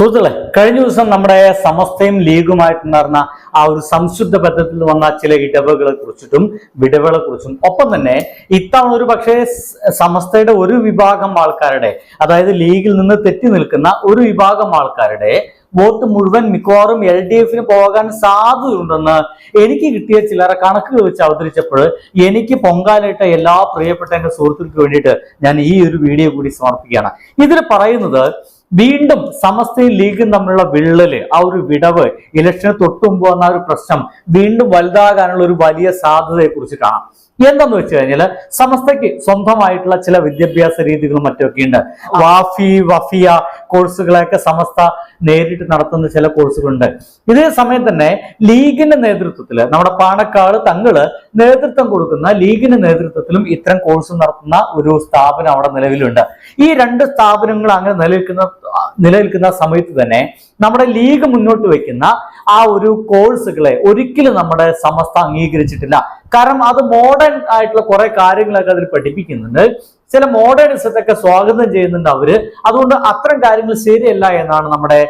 സുഹൃത്തുക്കളെ കഴിഞ്ഞ ദിവസം നമ്മുടെ സമസ്തയും ലീഗുമായിട്ട് നടന്ന ആ ഒരു സംശുദ്ധ ബന്ധത്തിൽ വന്ന ചില ഇടവുകളെ കുറിച്ചിട്ടും വിടവുകളെ കുറിച്ചും ഒപ്പം തന്നെ ഇത്തവണ ഒരു പക്ഷേ സമസ്തയുടെ ഒരു വിഭാഗം ആൾക്കാരുടെ അതായത് ലീഗിൽ നിന്ന് തെറ്റി നിൽക്കുന്ന ഒരു വിഭാഗം ആൾക്കാരുടെ വോട്ട് മുഴുവൻ മിക്കവാറും എൽ ഡി എഫിന് പോകാൻ സാധ്യതയുണ്ടെന്ന് എനിക്ക് കിട്ടിയ ചിലരെ കണക്കുകൾ വെച്ച് അവതരിച്ചപ്പോൾ എനിക്ക് പൊങ്കാലിട്ട എല്ലാ പ്രിയപ്പെട്ട എന്റെ സുഹൃത്തുക്കൾക്ക് വേണ്ടിയിട്ട് ഞാൻ ഈ ഒരു വീഡിയോ കൂടി സമർപ്പിക്കുകയാണ്. ഇതിൽ പറയുന്നത് വീണ്ടും സമസ്തയും ലീഗും തമ്മിലുള്ള വിള്ളൽ ആ ഒരു വിടവ് ഇലക്ഷന് തൊട്ടു മുമ്പ് വന്ന ഒരു പ്രശ്നം വീണ്ടും വലുതാകാനുള്ള ഒരു വലിയ സാധ്യതയെ കുറിച്ചിട്ടാണ് എന്തെന്ന് വെച്ച് കഴിഞ്ഞാൽ സമസ്തയ്ക്ക് സ്വന്തമായിട്ടുള്ള ചില വിദ്യാഭ്യാസ രീതികളും മറ്റൊക്കെ ഉണ്ട്. വാഫി വഫിയ കോഴ്സുകളൊക്കെ സമസ്ത നേരിട്ട് നടത്തുന്ന ചില കോഴ്സുകളുണ്ട്. ഇതേ സമയം തന്നെ ലീഗിന്റെ നേതൃത്വത്തിൽ നമ്മുടെ പാണക്കാട് തങ്ങൾ നേതൃത്വം കൊടുക്കുന്ന ലീഗിന്റെ നേതൃത്വത്തിലും ഇത്തരം കോഴ്സ് നടത്തുന്ന ഒരു സ്ഥാപനം അവിടെ നിലവിലുണ്ട്. ഈ രണ്ട് സ്ഥാപനങ്ങൾ അങ്ങനെ നിലനിൽക്കുന്ന നിലനിൽക്കുന്ന സമയത്ത് തന്നെ നമ്മുടെ ലീഗ് മുന്നോട്ട് വയ്ക്കുന്ന ആ ഒരു കോഴ്സുകളെ ഒരിക്കലും നമ്മുടെ സമസ്ത അംഗീകരിച്ചിട്ടില്ല. കാരണം അത് മോഡേൺ ആയിട്ടുള്ള കുറെ കാര്യങ്ങളൊക്കെ അതിൽ പഠിപ്പിക്കുന്നുണ്ട്. ചില മോഡേണിസത്തൊക്കെ സ്വാഗതം ചെയ്യുന്നുണ്ട് അവർ. അതുകൊണ്ട് അത്തരം കാര്യങ്ങൾ ശരിയല്ല എന്നാണ് നമ്മുടെ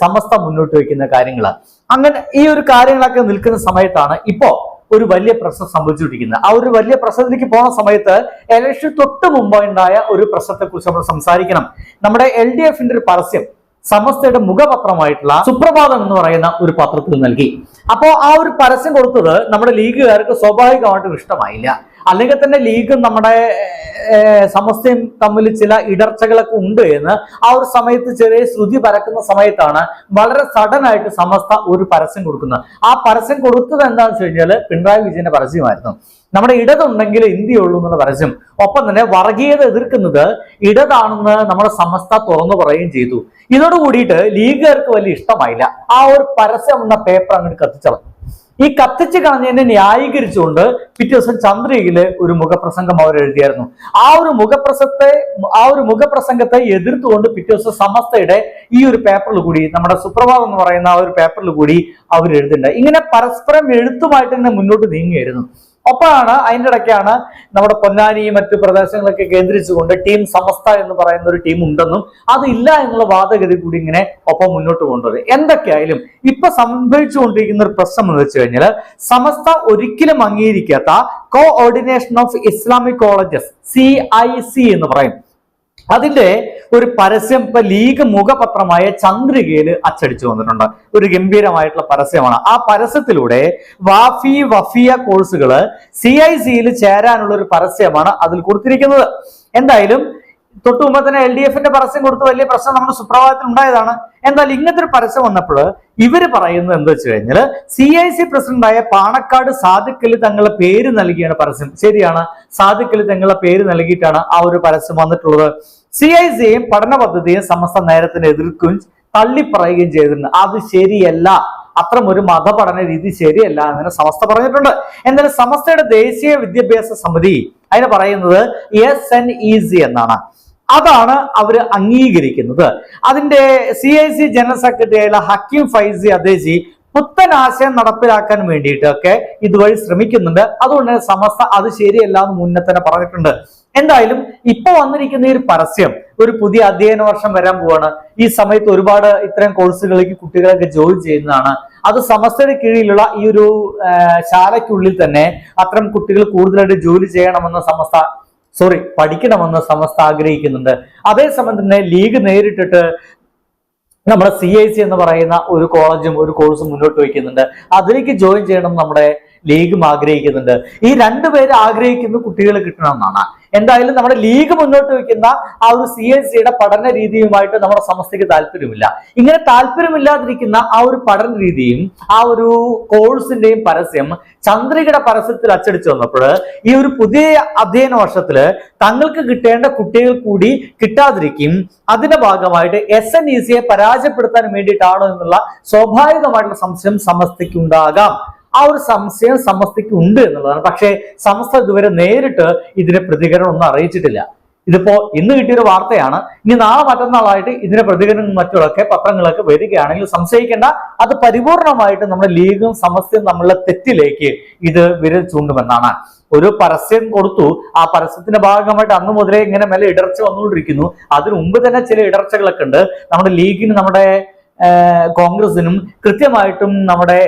സമസ്ത മുന്നോട്ട് വയ്ക്കുന്ന കാര്യങ്ങൾ അങ്ങനെ ഈ ഒരു കാര്യങ്ങളൊക്കെ നിൽക്കുന്ന സമയത്താണ് ഇപ്പോ ഒരു വലിയ പ്രശ്നം സംഭവിച്ചുകൊണ്ടിരിക്കുന്നത്. ആ ഒരു വലിയ പ്രശ്നത്തിലേക്ക് പോകുന്ന സമയത്ത് എലക്ഷൻ തൊട്ട് മുമ്പ് ഉണ്ടായ ഒരു പ്രശ്നത്തെ കുറിച്ച് നമ്മൾ സംസാരിക്കണം. നമ്മുടെ എൽ ഡി എഫിന്റെ ഒരു പരസ്യം സമസ്തയുടെ മുഖപത്രമായിട്ടുള്ള സുപ്രഭാതം എന്ന് പറയുന്ന ഒരു പത്രത്തിൽ നൽകി. അപ്പോ ആ ഒരു പരസ്യം കൊടുത്തത് നമ്മുടെ ലീഗുകാർക്ക് സ്വാഭാവികമായിട്ടും ഇഷ്ടമായില്ല. അല്ലെങ്കിൽ തന്നെ ലീഗും നമ്മുടെ സമസ്തയും തമ്മിൽ ചില ഇടർച്ചകളൊക്കെ ഉണ്ട് എന്ന് ആ ഒരു സമയത്ത് ചെറിയ ശ്രുതി പരക്കുന്ന സമയത്താണ് വളരെ സഡൻ ആയിട്ട് സമസ്ത ഒരു പരസ്യം കൊടുക്കുന്നത്. ആ പരസ്യം കൊടുത്തത് എന്താണെന്ന് വെച്ച് കഴിഞ്ഞാൽ പിണറായി വിജയന്റെ പരസ്യമായിരുന്നു. നമ്മുടെ ഇടതുണ്ടെങ്കിൽ ഇന്ത്യയുള്ളൂ എന്നുള്ള പരസ്യം. ഒപ്പം തന്നെ വർഗീയത എതിർക്കുന്നത് ഇടതാണെന്ന് നമ്മുടെ സമസ്ത തുറന്നു പറയുകയും ചെയ്തു. ഇതോട് കൂടിയിട്ട് ലീഗുകാർക്ക് വലിയ ഇഷ്ടമായില്ല. ആ ഒരു പരസ്യം എന്ന പേപ്പർ അങ്ങോട്ട് കത്തിച്ചളഞ്ഞു. ഈ കത്തിച്ച് കളഞ്ഞതിനെ ന്യായീകരിച്ചുകൊണ്ട് പിറ്റേ ദിവസം ചന്ദ്രികയിൽ ഒരു മുഖപ്രസംഗം അവർ എഴുതിയായിരുന്നു. ആ ഒരു മുഖപ്രസത്തെ ആ ഒരു മുഖപ്രസംഗത്തെ എതിർത്തുകൊണ്ട് പിറ്റേ ദിവസം സമസ്തയുടെ ഈ ഒരു പേപ്പറിൽ കൂടി നമ്മുടെ സുപ്രഭാതം എന്ന് പറയുന്ന ആ ഒരു പേപ്പറിൽ കൂടി അവർ എഴുതുന്നുണ്ട് ഇങ്ങനെ പരസ്പരം എഴുത്തുമായിട്ട് ഇങ്ങനെ മുന്നോട്ട് നീങ്ങുകയായിരുന്നു. ഒപ്പമാണ് അതിന്റെ ഇടയ്ക്കാണ് നമ്മുടെ പൊന്നാനി മറ്റു പ്രദേശങ്ങളൊക്കെ കേന്ദ്രിച്ചുകൊണ്ട് ടീം സമസ്ത എന്ന് പറയുന്ന ഒരു ടീം ഉണ്ടെന്നും അതില്ല എന്നുള്ള വാദഗതി കൂടി ഇങ്ങനെ ഒപ്പം മുന്നോട്ട് കൊണ്ടുവരും. എന്തൊക്കെയായാലും ഇപ്പൊ സംഭവിച്ചുകൊണ്ടിരിക്കുന്ന ഒരു പ്രശ്നം എന്ന് വെച്ച് കഴിഞ്ഞാൽ സമസ്ത ഒരിക്കലും അംഗീകരിക്കാത്ത coordination of Islamic colleges C എന്ന് പറയും. അതിന്റെ ഒരു പരസ്യം ഇപ്പൊ ലീഗ് മുഖപത്രമായ ചന്ദ്രികയിൽ അച്ചടിച്ചു വന്നിട്ടുണ്ട്. ഒരു ഗംഭീരമായിട്ടുള്ള പരസ്യമാണ്. ആ പരസ്യത്തിലൂടെ വാഫി വഫിയ കോഴ്സുകൾ സി ഐ സിയിൽ ചേരാനുള്ള ഒരു പരസ്യമാണ് അതിൽ കൊടുത്തിരിക്കുന്നത്. എന്തായാലും തൊട്ടു മുമ്പ് തന്നെ എൽ ഡി എഫിന്റെ പരസ്യം കൊടുത്ത് വലിയ പ്രശ്നം നമ്മുടെ സുപ്രഭാതത്തിൽ ഉണ്ടായതാണ്. എന്നാൽ ഇങ്ങനത്തെ ഒരു പരസ്യം വന്നപ്പോൾ ഇവർ പറയുന്നത് എന്താ വെച്ച് കഴിഞ്ഞാൽ സി ഐ സി പ്രസിഡന്റായ പാണക്കാട് സാദിഖലി തങ്ങളുടെ പേര് നൽകിയാണ് പരസ്യം. ശരിയാണ്. സാദിഖലി തങ്ങളുടെ പേര് നൽകിയിട്ടാണ് ആ ഒരു പരസ്യം വന്നിട്ടുള്ളത്. സി ഐ സിയും പഠന പദ്ധതിയും സമസ്ത നേരത്തിന് എതിർക്കുകയും തള്ളിപ്പറയുകയും ചെയ്തിട്ടുണ്ട്. അത് ശരിയല്ല. അത്തരം ഒരു മതപഠന രീതി ശരിയല്ല എന്ന് സമസ്ത പറഞ്ഞിട്ടുണ്ട്. എന്നാൽ സമസ്തയുടെ ദേശീയ വിദ്യാഭ്യാസ സമിതി അതിന് പറയുന്നത് എസ് എൻ ഇ സി എന്നാണ്. അതാണ് അവർ അംഗീകരിക്കുന്നത്. അതിന്റെ C I C general secretary ആയുള്ള ഹക്കീം ഫൈസി അദേജി പുത്തൻ ആശയം നടപ്പിലാക്കാൻ വേണ്ടിയിട്ടൊക്കെ ഇതുവഴി ശ്രമിക്കുന്നുണ്ട്. അതുകൊണ്ട് സമസ്ത അത് ശരിയല്ല എന്ന് മുന്നേ തന്നെ പറഞ്ഞിട്ടുണ്ട്. എന്തായാലും ഇപ്പൊ വന്നിരിക്കുന്ന ഈ ഒരു പരസ്യം ഒരു പുതിയ അധ്യയന വർഷം വരാൻ പോവാണ്. ഈ സമയത്ത് ഒരുപാട് ഇത്തരം കോഴ്സുകളിലേക്ക് കുട്ടികളൊക്കെ ജോയിൻ ചെയ്യുന്നതാണ്. അത് സമസ്തയുടെ കീഴിലുള്ള ഈ ഒരു ശാലയ്ക്കുള്ളിൽ തന്നെ അത്തരം കുട്ടികൾ കൂടുതലായിട്ട് ജോലി ചെയ്യണമെന്ന് സമസ്ത സോറി പഠിക്കണമെന്ന് സമസ്ത ആഗ്രഹിക്കുന്നുണ്ട്. അതേസമയം തന്നെ ലീഗ് നേരിട്ടിട്ട് നമ്മുടെ സി ഐ സി എന്ന് പറയുന്ന ഒരു കോളേജും ഒരു കോഴ്സും മുന്നോട്ട് വയ്ക്കുന്നുണ്ട്. അതിലേക്ക് ജോയിൻ ചെയ്യണം നമ്മുടെ ലീഗും ആഗ്രഹിക്കുന്നുണ്ട്. ഈ രണ്ടുപേര് ആഗ്രഹിക്കുന്ന കുട്ടികൾ കിട്ടണമെന്നാണ്. എന്തായാലും നമ്മുടെ ലീഗ് മുന്നോട്ട് വെക്കുന്ന ആ ഒരു സി എസ് സിയുടെ പഠന രീതിയുമായിട്ട് നമ്മുടെ സമസ്തയ്ക്ക് താല്പര്യമില്ല. ഇങ്ങനെ താല്പര്യമില്ലാതിരിക്കുന്ന ആ ഒരു പഠന രീതിയും ആ ഒരു കോഴ്സിന്റെയും പരസ്യം ചന്ദ്രികയുടെ പരസ്യത്തിൽ അച്ചടിച്ചു വന്നപ്പോൾ ഈ ഒരു പുതിയ അധ്യയന വർഷത്തിൽ തങ്ങൾക്ക് കിട്ടേണ്ട കുട്ടികൾ കൂടി കിട്ടാതിരിക്കും. അതിന്റെ ഭാഗമായിട്ട് എസ് എൻ ഇ സിയെ പരാജയപ്പെടുത്താൻ വേണ്ടിയിട്ടാണോ എന്നുള്ള സ്വാഭാവികമായിട്ടുള്ള സംശയം സമസ്തയ്ക്ക് ഉണ്ടാകാം ആ ഒരു സംശയം സമസ്തയ്ക്ക് ഉണ്ട് എന്നുള്ളതാണ്. പക്ഷേ സമസ്ത ഇതുവരെ നേരിട്ട് ഇതിന്റെ പ്രതികരണം ഒന്നും അറിയിച്ചിട്ടില്ല. ഇതിപ്പോ ഇന്ന് കിട്ടിയൊരു വാർത്തയാണ്. ഇനി നാളെ മറ്റന്നാളായിട്ട് ഇതിന്റെ പ്രതികരണം മറ്റുള്ളൊക്കെ പത്രങ്ങളൊക്കെ വരികയാണെങ്കിൽ സംശയിക്കേണ്ട അത് പരിപൂർണമായിട്ട് നമ്മുടെ ലീഗും സമസ്തയും നമ്മളുടെ തെറ്റിലേക്ക് ഇത് വിരൽ ചൂണ്ടുമെന്നാണ്. ഒരു പരസ്യം കൊടുത്തു. ആ പരസ്യത്തിന്റെ ഭാഗമായിട്ട് അന്ന് മുതലേ ഇങ്ങനെ മേലെ ഇടർച്ച വന്നുകൊണ്ടിരിക്കുന്നു. അതിനു മുമ്പ് തന്നെ ചില ഇടർച്ചകളൊക്കെ ഉണ്ട്. നമ്മുടെ ലീഗിന് നമ്മുടെ കോൺഗ്രസിനും കൃത്യമായിട്ടും നമ്മുടെ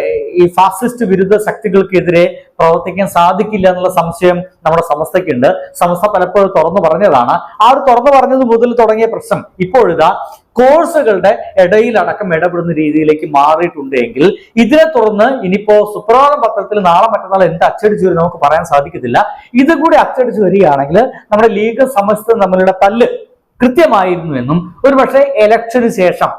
ഈ ഫാസിസ്റ്റ് വിരുദ്ധ ശക്തികൾക്കെതിരെ പ്രവർത്തിക്കാൻ സാധിക്കില്ല എന്നുള്ള സംശയം നമ്മുടെ സമസ്തയ്ക്കുണ്ട്. സമസ്ത പലപ്പോഴും തുറന്നു പറഞ്ഞതാണ്. ആ ഒരു തുറന്നു പറഞ്ഞത് മുതൽ തുടങ്ങിയ പ്രശ്നം ഇപ്പോഴിതാ കോഴ്സുകളുടെ ഇടയിലടക്കം ഇടപെടുന്ന രീതിയിലേക്ക് മാറിയിട്ടുണ്ട് എങ്കിൽ ഇതിനെ തുടർന്ന് ഇനിയിപ്പോ സുപ്രഭാതം പത്രത്തിൽ നാളെ മറ്റന്നാൾ എന്ത് അച്ചടിച്ചു വരും നമുക്ക് പറയാൻ സാധിക്കത്തില്ല. ഇതുകൂടി അച്ചടിച്ചു വരികയാണെങ്കിൽ നമ്മുടെ ലീഗ് സമസ്ത തമ്മിലുള്ള തല്ല് കൃത്യമായിരുന്നു എന്നും ഒരുപക്ഷെ ഇലക്ഷന് ശേഷം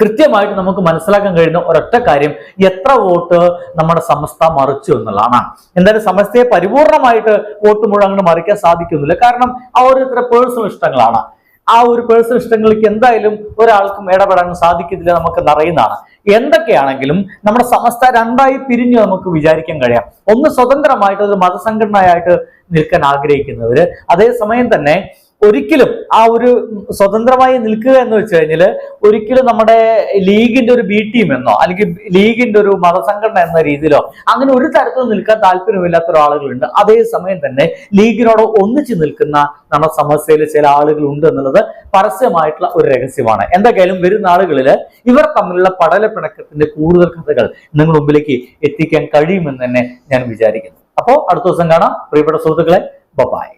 കൃത്യമായിട്ട് നമുക്ക് മനസ്സിലാക്കാൻ കഴിയുന്ന ഒരൊറ്റ കാര്യം എത്ര വോട്ട് നമ്മുടെ സമസ്ത മറിച്ചു എന്നുള്ളതാണ്. എന്തായാലും സമസ്തയെ പരിപൂർണമായിട്ട് വോട്ട് മുഴുവൻ അങ്ങനെ മറിക്കാൻ സാധിക്കുന്നില്ല. കാരണം ആ ഓരോരുത്തരുടെ പേഴ്സണൽ ഇഷ്ടങ്ങളാണ്. ആ ഒരു പേഴ്സണൽ ഇഷ്ടങ്ങൾക്ക് എന്തായാലും ഒരാൾക്കും ഇടപെടാൻ സാധിക്കത്തില്ല നമുക്ക് അറിയുന്നതാണ് എന്തൊക്കെയാണെങ്കിലും നമ്മുടെ സമസ്ത രണ്ടായി പിരിഞ്ഞു നമുക്ക് വിചാരിക്കാൻ കഴിയാം. ഒന്ന് സ്വതന്ത്രമായിട്ട് ഒരു മതസംഘടനയായിട്ട് നിൽക്കാൻ ആഗ്രഹിക്കുന്നവര് അതേസമയം തന്നെ ഒരിക്കലും ആ ഒരു സ്വതന്ത്രമായി നിൽക്കുക എന്ന് വെച്ച് കഴിഞ്ഞാൽ ഒരിക്കലും നമ്മുടെ ലീഗിന്റെ ഒരു ബി ടീം എന്നോ അല്ലെങ്കിൽ ലീഗിന്റെ ഒരു മതസംഘടന എന്ന രീതിയിലോ അങ്ങനെ ഒരു തരത്തിലും നിൽക്കാൻ താല്പര്യമില്ലാത്ത ഒരാളുകളുണ്ട്. അതേസമയം തന്നെ ലീഗിനോട് ഒന്നിച്ചു നിൽക്കുന്ന നമ്മുടെ സമസ്യയിൽ ചില ആളുകൾ ഉണ്ട് എന്നുള്ളത് പരസ്യമായിട്ടുള്ള ഒരു രഹസ്യമാണ്. എന്തൊക്കെയായാലും വരുന്ന ആളുകളിൽ ഇവർ തമ്മിലുള്ള പടലപ്പിണക്കത്തിന്റെ കൂടുതൽ കഥകൾ നിങ്ങൾ മുമ്പിലേക്ക് എത്തിക്കാൻ കഴിയുമെന്ന് തന്നെ ഞാൻ വിചാരിക്കുന്നു. അപ്പോൾ അടുത്ത ദിവസം കാണാം. പ്രിയപ്പെട്ട സുഹൃത്തുക്കളെ ബൊബായ്